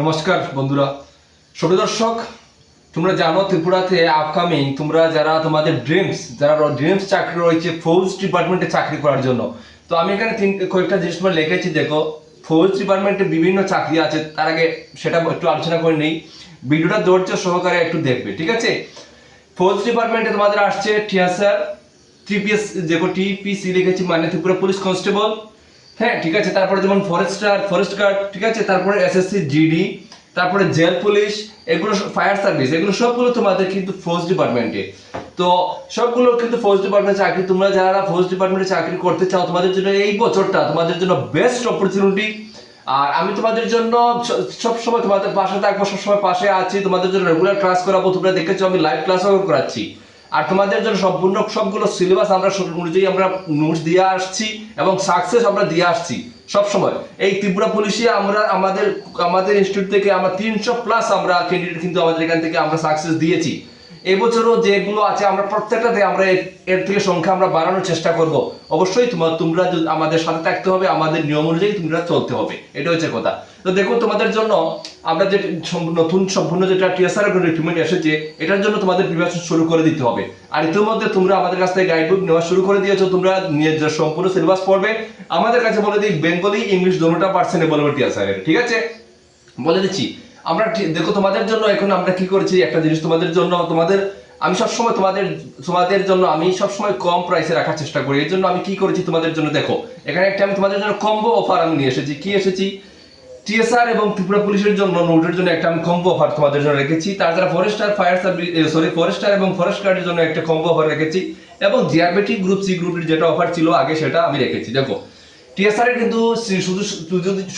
নমস্কার বন্ধুরা। ছোট দর্শক, তোমরা জানো ত্রিপুরাতে আপকামিং তোমরা যারা তোমাদের ড্রিমস যারা ড্রিমস চাকরি রয়েছে ফৌজ ডিপার্টমেন্টে চাকরি করার জন্য। তো আমি এখানে কয়েকটা জিনিস তোমার লিখেছি, দেখো। ফৌজ ডিপার্টমেন্টে বিভিন্ন চাকরি আছে, তার আগে সেটা একটু আলোচনা করে নেই। ভিডিওটা ধৈর্য সহকারে একটু দেখবে, ঠিক আছে? ফৌজ ডিপার্টমেন্টে তোমাদের আসছে টিয়াসার টিপিএস যেগুলো টিপিসি লিখেছি মানে ত্রিপুরা পুলিশ কনস্টেবল হ্যাঁ ঠিক আছে। তারপরে যেমন ফরেস্টার ফরেস্ট গার্ড ঠিক আছে? তারপরে এসএসসি জিডি তারপরে জেল পুলিশ এগুলো ফায়ার সার্ভিস এগুলো সবগুলো তোমাদের কিন্তু ফৌজ ডিপার্টমেন্টে তো সবগুলো কিন্তু ফৌজ ডিপার্টমেন্টে চাকরি। তোমরা যারা ফৌজ ডিপার্টমেন্টে চাকরি করতে চাও, তোমাদের জন্য এই বছরটা তোমাদের জন্য বেস্ট অপরচুনিটি আর আমি তোমাদের জন্য সব সময় তোমাদের পাশে থাকব, সবসময় পাশে আছি। তোমাদের জন্য রেগুলার ক্লাস করাবো। তোমরা দেখেছ আমি লাইভ ক্লাসও করাচ্ছি। আর তোমাদের জন্য সম্পূর্ণ সবগুলো সিলেবাস আমরা অনুযায়ী আমরা নোটস দিয়ে আসছি এবং সাকসেস আমরা দিয়ে আসছি সবসময়। এই ত্রিপুরা পুলিশে আমরা আমাদের আমাদের ইনস্টিটিউট থেকে আমরা তিনশো প্লাস আমরা ক্যান্ডিডেট কিন্তু আমাদের এখান থেকে আমরা সাকসেস দিয়েছি। এবছরও যেগুলো আছে আমরা প্রত্যেকটাতে আমরা এর- থেকে সংখ্যা আমরা বাড়ানোর চেষ্টা করব। অবশ্যই তোমার তোমরা আমাদের সাথে থাকতে হবে, আমাদের নিয়ম অনুযায়ী তোমরা চলতে হবে। এটা হচ্ছে কথা। তো দেখো তোমাদের জন্য আমরা যে নতুন সম্পূর্ণ যেটা টিএসআর রিক্রুটমেন্ট এসেছে এটার জন্য তোমাদের প্রিপারেশন শুরু করে দিতে হবে। আর ইতিমধ্যে তোমরা আমাদের কাছ থেকে গাইড বুক নেওয়া শুরু করে দিয়েছ, তোমরা নিয়ে সম্পূর্ণ সিলেবাস পড়বে। আমাদের কাছে বলে দিই বেঙ্গলি ইংলিশ দোনোটা পার্সেন্টে বলবে টিএসআর ঠিক আছে? বলে দিচ্ছি, আমরা দেখো তোমাদের জন্য এখন আমরা কি করেছি, একটা জিনিস তোমাদের জন্য, তোমাদের, আমি সবসময় তোমাদের তোমাদের জন্য আমি সবসময় কম প্রাইসে রাখার চেষ্টা করি। এই জন্য আমি কি করেছি তোমাদের জন্য, দেখো, এখানে একটা আমি তোমাদের জন্য কম্বো অফার আমি নিয়ে এসেছি। কি এসেছি? টিএসআর এবং ত্রিপুরা পুলিশের জন্য নোটের জন্য একটা আমি কম্বো অফার তোমাদের জন্য রেখেছি। তাছাড়া forester fire service sorry forester এবং ফরেস্ট গার্ডের জন্য একটা কম্বো অফার রেখেছি এবং জিআরবিটি গ্রুপ সি গ্রুপের যেটা অফার ছিল, আগে সেটা আমি রেখেছি। দেখো টিএসআর এর কিন্তু শুধু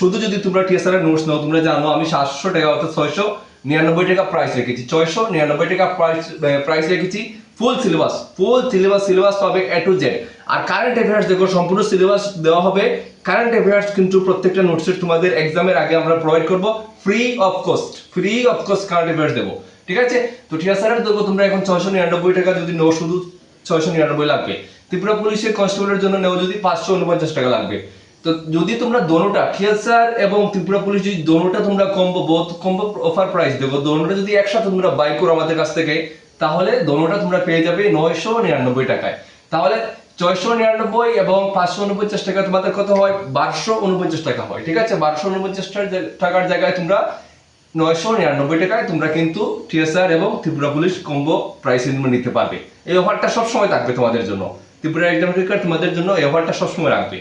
শুধু যদি তোমরা টিএসআর এর নোটস নাও, তোমরা জানো আমি সাতশো টাকা অর্থাৎ ছয়শো নিরানব্বই টাকা প্রাইস রেখেছি। ছয়শো নিরানব্বই টাকা প্রাইস প্রাইস রেখেছি। Full syllabus full syllabus syllabus পাবে এ টু জেড আর কারেন্ট অ্যাফেয়ার্স দেখো, সম্পূর্ণ সিলেবাস দেওয়া হবে। কারেন্ট অ্যাফেয়ার্স কিন্তু প্রত্যেকটা নোটসের তোমাদের এক্সামের আগে আমরা প্রোভাইড করব। Free of cost free of cost current affairs দেবো। ঠিক আছে? তো টিএসআর এর দেখো তোমরা এখন ছয়শো নিরানব্বই টাকা যদি নাও, শুধু ছয়শো নিরানব্বই লাগবে। ত্রিপুরা পুলিশের কনস্টেবলের জন্য নেও, যদি পাঁচশো উনপঞ্চাশ টাকা লাগবে। তো যদি তোমরা দোনোটা টিএসআর এবং ত্রিপুরা পুলিশ যদি দোনোটা তোমরা combo both combo offer price দেবো, দোনোটা যদি একসাথে তোমরা বাই করো আমাদের কাছ থেকে তাহলে দোনোটা তোমরা পেয়ে যাবে নয়শো নিরানব্বই টাকায়। তাহলে ছয়শো নিরানব্বই এবং পাঁচশো উনপঞ্চাশ টাকা তোমাদের কত হয়? বারোশো উনপঞ্চাশ টাকা হয়, ঠিক আছে? বারোশো উনপঞ্চাশ টাকার জায়গায় তোমরা নয়শো নিরানব্বই টাকায় তোমরা কিন্তু টিএসআর এবং ত্রিপুরা পুলিশ কম্বো প্রাইস নিতে পারবে। এই অফারটা সবসময় থাকবে তোমাদের জন্য। ত্রিপুরা এক্সাম তোমাদের জন্য এই অফারটা সবসময় রাখবে।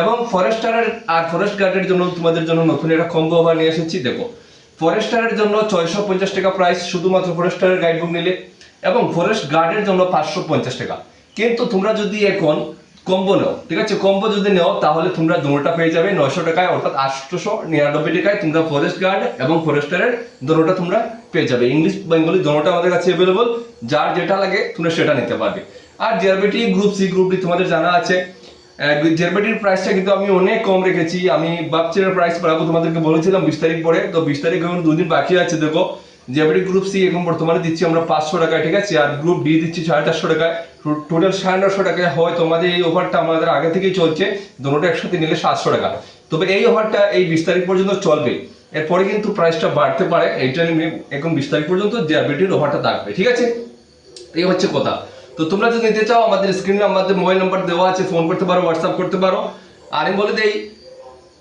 এবং ফরেস্টারের আর ফরেস্ট গার্ডের জন্য তোমাদের জন্য নতুন একটা কম্বো অফার নিয়ে এসেছি, দেখো। ফরেস্টারের জন্য ছয়শো পঞ্চাশ টাকা প্রাইস শুধুমাত্র ফরেস্টারের গাইড বুক নিলে, এবং ফরেস্ট গার্ডের জন্য পাঁচশো পঞ্চাশ টাকা। কিন্তু তোমরা যদি এখন কম্বো নাও, ঠিক আছে? কম্বো যদি নাও, তাহলে তোমরা দুটোটা পেয়ে যাবে নয়শো টাকায়, অর্থাৎ আটশোশো নিরানব্বই টাকায় তোমরা ফরেস্ট গার্ড এবং ফরেস্টারের দুটোটা তোমরা পেয়ে যাবে। ইংলিশ বেঙ্গলি দুটোটা আমাদের কাছে অ্যাভেলেবল যার যেটা লাগে তোমরা সেটা নিতে পারবে। আর জিআরবিটি গ্রুপ সি গ্রুপটি তোমাদের জানা আছে। জেরবেটির প্রাইসটা কিন্তু আমি অনেক কম রেখেছি। আমি বাপচের প্রাইস বাড়াবো, তোমাদেরকে বলেছিলাম বিশ তারিখ পরে। তো বিশ তারিখ এখন দুদিন বাকি আছে, দেখো। জেরবেটি গ্রুপ সি এখন বর্তমানে দিচ্ছি আমরা পাঁচশো টাকায়, ঠিক আছে? আর গ্রুপ ডি দিচ্ছি সাড়ে চারশো টাকায়। টোটাল সাড়ে নশো টাকায় হয়। তোমাদের এই অফারটা আমাদের আগে থেকেই চলছে। দুটোটা একসাথে নিলে সাতশো টাকা। তবে এই অফারটা এই বিশ তারিখ পর্যন্ত চলবে। এরপরে কিন্তু প্রাইসটা বাড়তে পারে। এইটা নিয়ে এখন বিশ তারিখ পর্যন্ত জেরবেটির অফারটা থাকবে, ঠিক আছে? এই হচ্ছে কথা। তো তোমরা যদি নিতে চাও, আমাদের স্ক্রিনে আমাদের মোবাইল নাম্বার দেওয়া আছে ফোন করতে পারো হোয়াটসঅ্যাপ করতে পারো। আর আমি বলে দেই,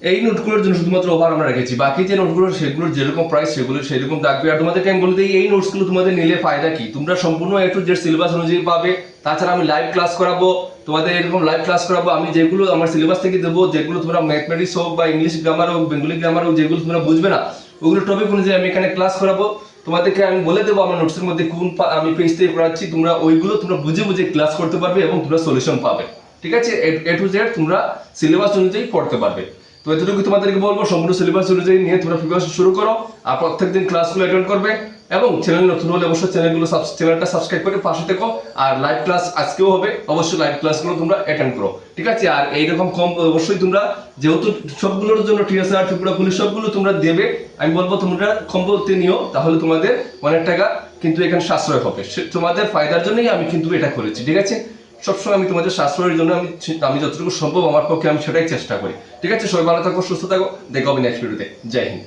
এই নোটগুলোর জন্য শুধুমাত্র ওভার আমরা রেখেছি। বাকি যে নোটগুলো, সেগুলোর যেরকম প্রাইস সেগুলো সেরকম থাকবে। আর তোমাদেরকে আমি বলে দিই, এই নোটসগুলো তোমাদের নিলে ফায়দা কি? তোমরা সম্পূর্ণ একটু যে সিলেবাস অনুযায়ী পাবে। তাছাড়া আমি লাইভ ক্লাস করাবো। তোমাদের এরকম লাইভ ক্লাস করাবো। আমি যেগুলো আমার সিলেবাস থেকে দেবো, যেগুলো তোমরা ম্যাথমেটিক্স হোক বা ইংলিশ গ্রামার হোক বেঙ্গলি গ্রামার হোক, যেগুলো তোমরা বুঝবে না, ওগুলো টপিক অনুযায়ী আমি এখানে ক্লাস করাবো। তোমাদেরকে আমি বলে দেবো আমার নোটসের মধ্যে কোন আমি পেজ থেকে করাচ্ছি তোমরা ওইগুলো তোমরা বুঝে বুঝে ক্লাস করতে পারবে এবং তোমরা সলিউশন পাবে। ঠিক আছে? এ টু জেড তোমরা সিলেবাস অনুযায়ী পড়তে পারবে। তো এতটুকু তোমাদেরকে বলব, সম্পূর্ণ সিলেবাস অনুযায়ী নিয়ে তোমরা প্রিপারেশন শুরু করো। আর প্রত্যেকদিন ক্লাসগুলো অ্যাটেন্ড করবে। এবং চ্যানেল নতুন হলে অবশ্যই চ্যানেলগুলো চ্যানেলটা সাবস্ক্রাইব করে পাশে থেকো। আর লাইভ ক্লাস আজকেও হবে, অবশ্যই লাইভ ক্লাসগুলো তোমরা অ্যাটেন্ড করো। ঠিক আছে? আর এইরকম কম অবশ্যই তোমরা যেহেতু সবগুলোর জন্য টিএসআর ত্রিপুরা পুলিশ সবগুলো তোমরা দেবে, আমি বলব তোমরা কম্বোতে নিও, তাহলে তোমাদের অনেক টাকা কিন্তু এখানে সাশ্রয় হবে। তোমাদের ফায়দার জন্যই আমি কিন্তু এটা করেছি, ঠিক আছে? সবসময় আমি তোমাদের সাশ্রয়ের জন্য আমি আমি যতটুকু সম্ভব আমার পক্ষে আমি সেটাই চেষ্টা করি। ঠিক আছে? সবাই ভালো থাকো, সুস্থ থাকো। দেখো হবে নেক্সট ভিডিওতে জয় হিন্দ।